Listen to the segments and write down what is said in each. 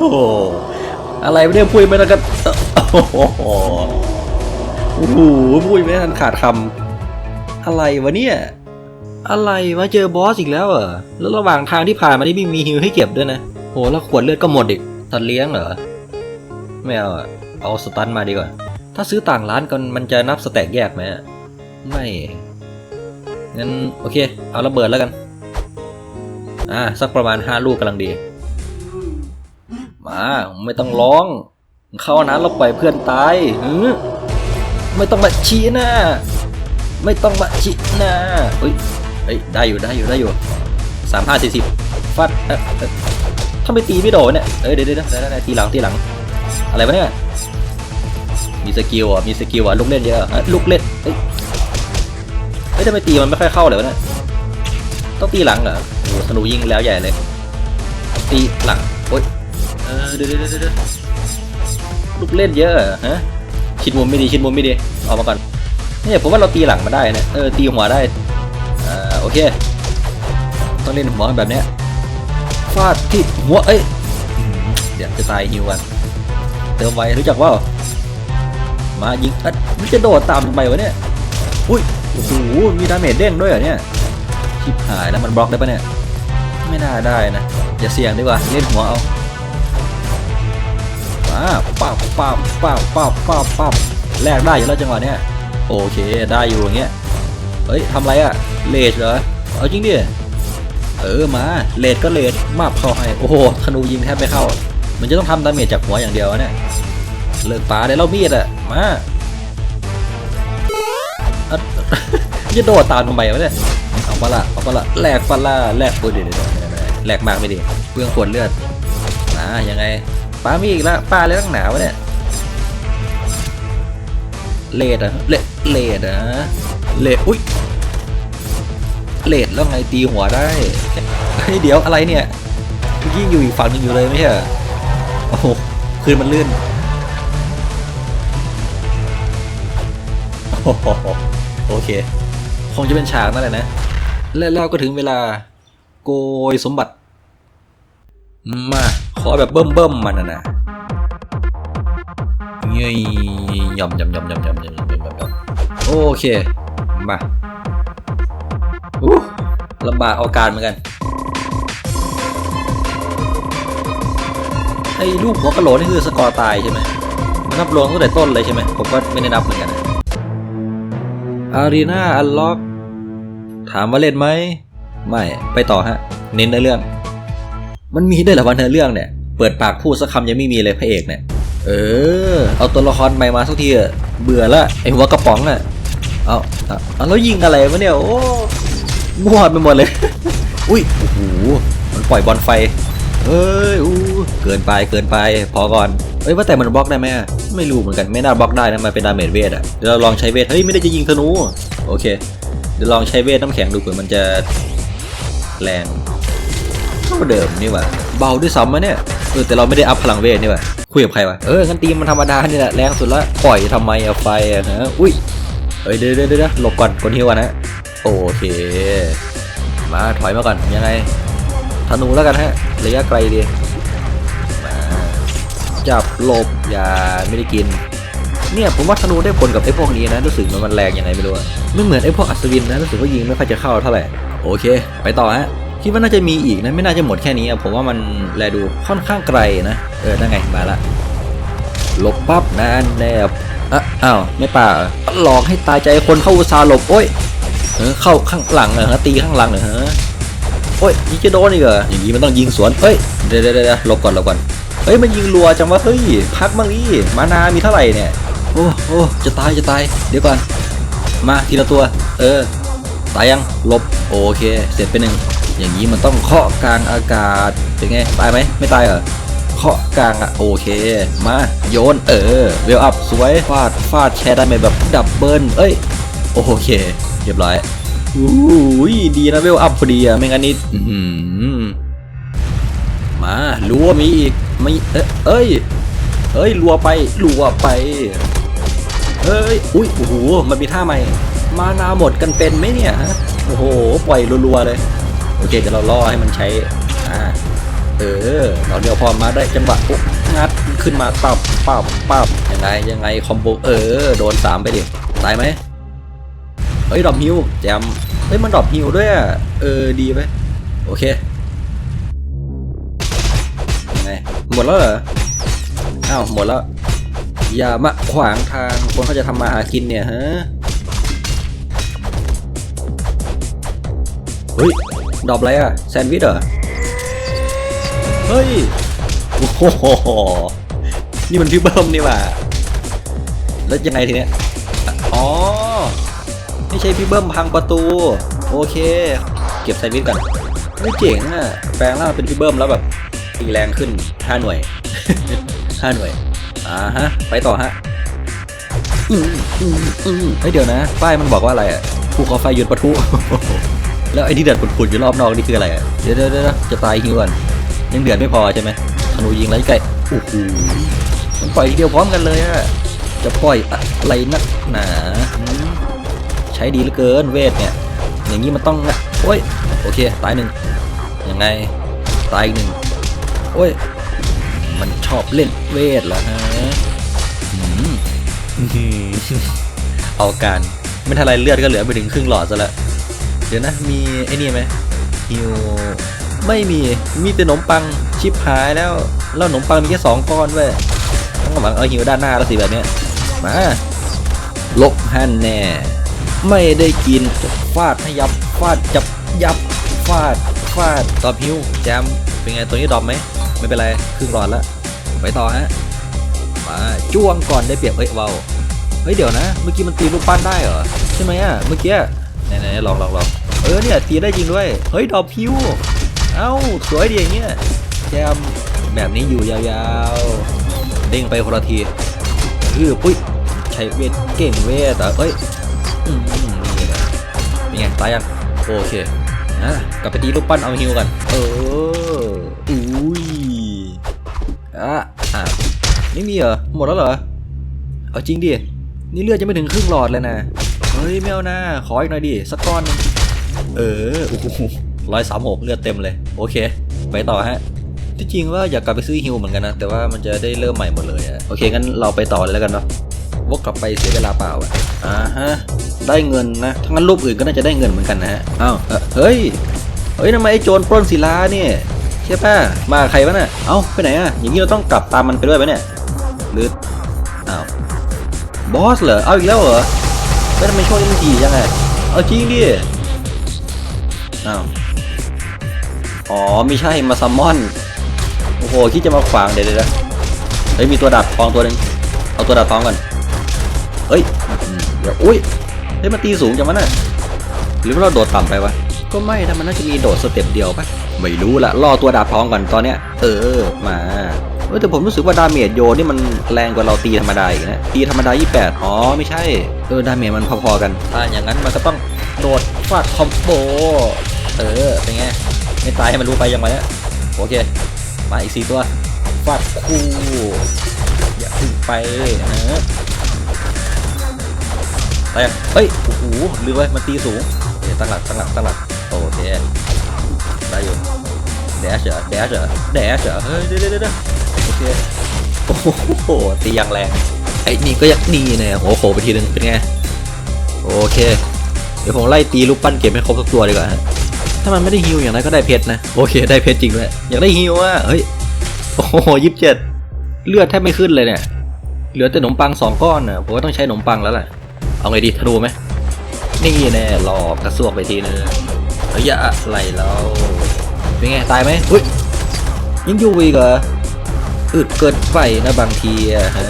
โอ้โหอะไรไม่ได้พูดไม่ทันกันโอ้โหโอ้โหพูดไม่ทันขาดคำอะไรวะเนี่ย อะไรมาเจอบอสอีกแล้วเหรอแล้วระหว่างทางที่ผ่านมาที่ม่มีฮิวให้เก็บด้วยนะโหแล้วขวดเลือดก็หมดอีกตัดเลี้ยงเหรอไม่เอาเอาสตันมาดีกว่า ถ้าซื้อต่างร้านกันมันจะนับสแต็กแยกไหมไม่งั้นโอเค เอาระเบิดแล้วกัน อ่า สักประมาณห้าลูกกำลังดี มาไม่ต้องร้องเข้านั้นเราปล่อยเพื่อนตายหือไม่ต้องมาชี้หน้า ไม่ต้องมาชี้หน้าเฮ้ยเฮ้ยได้อยู่ได้อยู่ได้อยู่สามห้าสี่สิบฟัดเออ๊ะถ้าไม่ตีไม่โดนเนี่ยเอ้ยเดี๋ยวเดี๋ยวเดี๋ยวเดี๋ยวตีหลังทีหลัง อะไรวะเนี่ยมีสกิลอะมีสกิลอะลูกเล่นเยอะลูกเล่นเอ้ยเฮ้ยทำไมตีมันไม่ค่อยเข้าเลยวะเนี่ยต้องตีหลังเหรอโอ้โหธนูยิงแล้วใหญ่เลย ตีหลังโอ๊ย เออเดี๋ยวเดี๋ยวเดี๋ยวลูกเล่นเยอะฮะชิดมุมไม่ดีชิดมุมไม่ดีออกมาก่อนเนี่ยผมว่าเราตีหลังมาได้นะเออตีหัวได้อ่าโอเคต้องเล่นหัวแบบเนี้ยฟาดที่หัวเอ้ยเดี๋ยวจะตายฮิวกันเติมไว้รู้จักว่ามายิงอ๊ะมันจะโดดตามทำไมวะเนี่ยอุ้ยโอ้โหมีดาเมจเด้งด้วยเหรอเนี่ยชิบหายแล้วมันบล็อกได้ปะเนี่ยไม่น่าได้นะอย่าเสี่ยงดีกว่าเล่นหัวเอา ป้าป้าบป้าบป้าบป้าบป้าบป้าบแลกได้อยู่แล้วจังหวะเนี้ยโอเคได้อยู่อย่างเงี้ยเฮ้ยทำไรอะเลดเหรอเอาจริงดิเออมาเลดก็เลดมาบเข้าให้โอ้โหธนูยิงแทบไม่เข้า มันจะต้องทำดาเมจจากหัวอย่างเดียวเนี่ยเลิกปาได้แล้วมีดอะมาจะโดดตามทำไมวะเนี่ยเอาปะละเอาปะละแหลกปะละแหลกปืนเดี๋ยวเดี๋ยวเดเดี๋ยวแหลกมากไม่ดีเปลืองขวดเลือดอ่ายังไง ป้ามีอีกแล้วป้าเลยตั้งหนาวะเนี่ยเลดอะเลดเลดอะเลดอุ้ยเลดแล้วไงตีหัวได้เฮ้ยเดี๋ยวอะไรเนี่ยยิ่งอยู่อีกฝั่งหนึงอยู่เลยไม่ใช่เหรอโอ้โหคืนมันลื่นโอ้โหโอเค คงจะเป็นฉากนั่นแหละนะ และแล้วก็ถึงเวลาโกยสมบัติ มา ขอแบบเบิ่มเบิ่มมันนะนะเงี้ยยำยำยำยำยำยำยำยำยำยำโอเค มาอู้ลำบากเอาการเหมือนกัน ไอ้ลูกหัวกระโหลกนี่คือสกอร์ตายใช่ไหมมันนับรวมตั้งแต่ต้นเลยใช่ไหม ผมก็ไม่ได้นับเหมือนกันนะอารีนาอันล็อก ถามว่าเล่นไหม ไม่ ไปต่อฮะ เน้นในเรื่อง มันมีด้วยเหรอวันเนื้อเรื่องเนี่ย เปิดปากพูดสักคำยังไม่มีเลยพระเอกเนี่ย เออ เอาตัวละครใหม่มาสักทีอะเบื่อละไอหัวกระป๋องอะเอาเอาแล้วยิงอะไรวะเนี่ยโอ้มั่วไปหมดเลย อุ้ย โอ้โห มันปล่อยบอลไฟ เอ้ย อู้ เกินไปเกินไป พอก่อน เอ้ยว่าแต่มันบล็อกได้ไหมไม่รู้เหมือนกัน ไม่น่าบล็อกได้นะ มันเป็นดาเมจเวทอะเดี๋ยวเราลองใช้เวท เฮ้ย ไม่ได้จะยิงธนู โอเค เดี๋ยวลองใช้เวทน้ำแข็งดูเผื่อมันจะแรง ท่าเดิมนี่หว่าเบาด้วยซ้ำมะเนี่ยเออแต่เราไม่ได้อัพพลังเวทนี่หว่าคุยกับใครวะเอองั้นตีมันธรรมดานี่แหละแรงสุดละปล่อยทำไมอะไฟอะฮะอุ้ยเอ้ยเดี๋ยวเดี๋ยวหลบก่อนกดฮิวอนนะโอเคมาถอยมาก่อนยังไงธนูแล้วกันฮะระยะไกลดีมาจับหลบอย่าไม่ได้กิน เนี่ยผมว่าธนูได้ผลกับไอ้พวกนี้นะรู้สึกมันมันแรงยังไงไม่รู้อะไม่เหมือนไอ้พวกอัศวินนะรู้สึกว่ายิงไม่ค่อยจะเข้าเท่าไหร่โอเค ไปต่อฮะ คิดว่าน่าจะมีอีกนะไม่น่าจะหมดแค่นี้อะผมว่ามันแลดูค่อนข้างไกลนะ เออนั่นไงมาละหลบปั๊บนั่นแนบอะอ้าวไม่ป่าหลอกให้ตายใจคนเข้าอุตสาห์หลบโอ้ยเออเข้าข้างหลังเหรอฮะตีข้างหลังเหรอฮะโอ้ยยิงจะโดนอีกเหรออย่างนี้มันต้องยิงสวนเฮ้ยเดี๋ยวเดี๋ยวเดี๋ยวหลบก่อนหลบก่อนเฮ้ยมันยิงรัวจังวะเฮ้ยพักบ้างดิมานามีเท่าไหร่เนี่ยโอ้โอ้จะตายจะตายเดี๋ยวก่อนมาทีละตัว เออตายยังหลบโอเค เสร็จไปหนึ่ง อย่างนี้มันต้องเคาะกลางอากาศเป็นไงตายไหมไม่ตายเหรอเคาะกลางอะโอเค มาโยนเออเวลอัพสวยฟาดฟาดแชร์ได้ไหมแบบดับเบิลเอ้ยโอเค เรียบร้อยอุ้ยดีนะเวลอัพพอดีอะไม่งั้นนี่อื้อหือมารัวมีอีกไม่เอ้ยเอ้ยเอ้ยรัวไปรัวไปเอ้ยอุ้ยโอ้โหมันมีท่าใหม่มานาหมดกันเป็นไหมเนี่ยฮะโอ้โหปล่อยรัวๆเลย โอเคเดี๋ยวเราล่อให้มันใช้อ่าเออเราเดียวพอมาได้จังหวะปุ๊บงัดขึ้นมาปับปับปับยังไงยังไงคอมโบเออโดนสามไปดิตายไหมเฮ้ยดรอปฮิวแจมเฮ้ยมันดรอปฮิวด้วยเออดีไหมโอเคยังไงหมดแล้วเหรออ้าวหมดแล้ว อย่ามาขวางทางคนเขาจะทำมาหากินเนี่ยฮะเฮ้ย ดรอปอะไรอะแซนด์วิชเหรอ เฮ้ย โอ้โห นี่มันพี่เบิ้มนี่หว่า แล้วยังไงทีเนี้ย อ๋อ ไม่ใช่พี่เบิ้มพังประตู โอเค เก็บแซนด์วิชก่อนไม่เจ๋งอะแปลงร่างเป็นพี่เบิ้มแล้วแบบตีแรงขึ้น5หน่วย5หน่วย อ่าฮะ ไปต่อฮะอืมอืมอืมเฮ้ยเดี๋ยวนะ ป้ายมันบอกว่าอะไรอะภูเขาไฟหยุดปะทุ แล้วไอ้ที่เดือดปุดๆอยู่รอบนอกนี่คืออะไรอะเดี๋ยวเดี๋ยวเดี๋ยวจะตายฮิวก่อนยังเดือดไม่พอใช่ไหมธนูยิงไรไกลโอ้โหมันปล่อยทีเดียวพร้อมกันเลยอะจะปล่อยอะไรนักหนา ใช้ดีเหลือเกินเวทเนี่ย อย่างนี้มันต้องนะโอ้ยโอเคตายหนึ่งยังไงตายอีกหนึ่งโอ้ยมันชอบเล่นเวทเหรอฮะหืมเอาการไม่ทันไรเลือดก็เหลือไปถึงครึ่งหลอดซะแล้ว ดี๋ยวนะ มีไอ้นี่ไหมฮิวไม่มี มีแต่ขนมปังชิปหายแล้ว แล้วขนมปังมีแค่สองก้อนเว้ยต้องหวังเอาหิวด้านหน้าแล้วสิแบบเนี้ย มา ลบฮันแน่ ไม่ได้กินฟาดให้ยับ ฟาดจับยับ ฟาด ฟาด ตอบฮิวแจม เป็นไงตัวนี้ดรอปไหม ไม่เป็นไร ครึ่งหลอดแล้วไปต่อฮะ มาจ้วงก่อนได้เปรียบเอ้ยเบาเฮ้ยเดี๋ยวนะ เมื่อกี้มันตีรูปปั้นได้เหรอ ใช่ไหมอะ เมื่อกี้ไหนๆลองลองลอง เออเนี่ยตีได้จริงด้วย เฮ้ยดรอปฮิวเอ้าสวยดีอย่างเงี้ยแจมแบบนี้อยู่ยาวๆ เด้งไปคนละทีคือปุ้ยใช้เวทเก่งเวทแต่เอ้ยอืมนี่นะเป็นไงตายยังโอเคอะกลับไปตีรูปปั้นเอาฮิวกัน เอออุ้ยอะอะไม่มีเหรอหมดแล้วเหรอเอาจริงดินี่เลือดจะไม่ถึงครึ่งหลอดเลยนะเฮ้ยไม่เอานะขออีกหน่อยดิสักก้อนหนึ่ง เออร้อยสามหกเลือดเต็มเลย โอเค ไปต่อฮะ ที่จริงว่าอยากกลับไปซื้อฮิวเหมือนกันนะ แต่ว่ามันจะได้เริ่มใหม่หมดเลยอะโอเค งั้นเราไปต่อเลยแล้วกันเนาะวกกลับไปเสียเวลาเปล่าอะอ่าฮะ ได้เงินนะ ทั้งนั้นรูปอื่นก็น่าจะได้เงินเหมือนกันนะฮะ อ้าว เฮ้ย เฮ้ยทำไมไอ้โจรปล้นศิลาเนี่ยใช่ป่ะ มาใครวะน่ะ เอ้า ไปไหนอะอย่างนี้เราต้องกลับตามมันไปด้วยไหมเนี่ย หรือ อ้าว บอสเหรอ เอาอีกแล้วเหรอแล้วทำไมช่วงนี้มันถี่จังไงเอาจริงดิ อ้าวอ๋อไม่ใช่มาซัมมอน โอ้โหคิดจะมาขวางเดี๋ยวเดี๋ยวเฮ้ยมีตัวดาบทองตัวหนึ่งเอาตัวดาบทองก่อนเฮ้ยเดี๋ยวอุ้ยเฮ้ยมันตีสูงจังวะน่ะหรือว่าเราโดดต่ำไปวะก็ไม่ถ้ามันน่าจะมีโดดสเต็ปเดียวปะไม่รู้ละล่อตัวดาบทองก่อนตอนเนี้ย เออมาเออแต่ผมรู้สึกว่าดาเมจโยนี่มันแรงกว่าเราตีธรรมดาอีกนะตีธรรมดา 28 อ๋อไม่ใช่เออดาเมจมันพอๆกันถ้าอย่างนั้นมันก็ต้องโดดฟาดคอมโบ ออเป็นไงไม่ตายให้มันรู้ไปยังไงเนี่ยโอเคมาอีกสี่ตัวฟาดคู่ อย่าพึ่งไปนะไปอะเฮ้ยโอ้โหลืมไว้มันตีสูงเดี๋ยวตั้งหลักตั้งหลักตั้งหลักโอเคได้อยู่แดชเหรอแดชเหรอแดชเหรอเฮ้ยเดี๋ยวเดี๋ยวเดะโอเคโอ้โหตีอย่างแรงไอ้นี่ก็ยักนี่เนี่ยโอ้โหไปทีนึงเป็นไงโอเค เดี๋ยวผมไล่ตีลูกปั้นเก็บให้ครบทุกตัวดีกว่าฮะ ถ้ามันไม่ได้ฮิวอย่างไรก็ได้เพชรนะ โอเค ได้เพชรจริงด้วยอยากได้ฮิวอะเฮ้ย โอ้โหยี่สิบเจ็ดเลือดแทบไม่ขึ้นเลยเนี่ย เหลือแต่ขนมปังสองก้อนน่ะผมว่าต้องใช้ขนมปังแล้วแหละ เอาไงดีธนูไหม นี่แน่หลอกกระซวกไปทีนึงเฮ้ยอะไรแล้วเป็นไง ตายไหมอุ้ยยังอยู่อีกเหรออึดเกินไปนะบางทีอะฮะ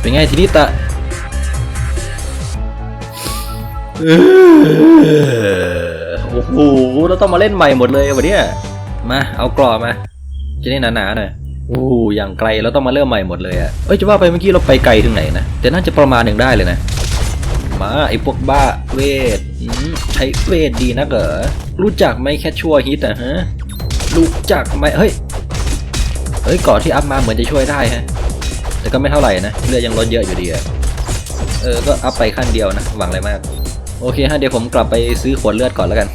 เป็นไงทีนี้ตะ โอ้โหเราต้องมาเล่นใหม่หมดเลยวันเนี้ยมา เอากรอบมา จะได้หนาๆหน่อยโอ้โหอย่างไกลเราต้องมาเริ่มใหม่หมดเลยอะเอ้ยจะว่าไปเมื่อกี้เราไปไกลถึงไหนนะ แต่น่าจะประมาณหนึ่งได้เลยนะ มาไอ้พวกบ้าเวทใช้เวทดีนะเหรอรู้จักไหมแค่ชั่วฮิตอะฮะ รู้จักไหมเฮ้ย เฮ้ยก่อนที่อัพมาเหมือนจะช่วยได้ฮะ แต่ก็ไม่เท่าไหร่นะเลือยังลดเยอะอยู่ดีอะเออ ก็อัพไปขั้นเดียวนะ หวังอะไรมาก โอเคฮะเดี๋ยวผมกลับไปซื้อขวดเลือดก่อนแล้วกัน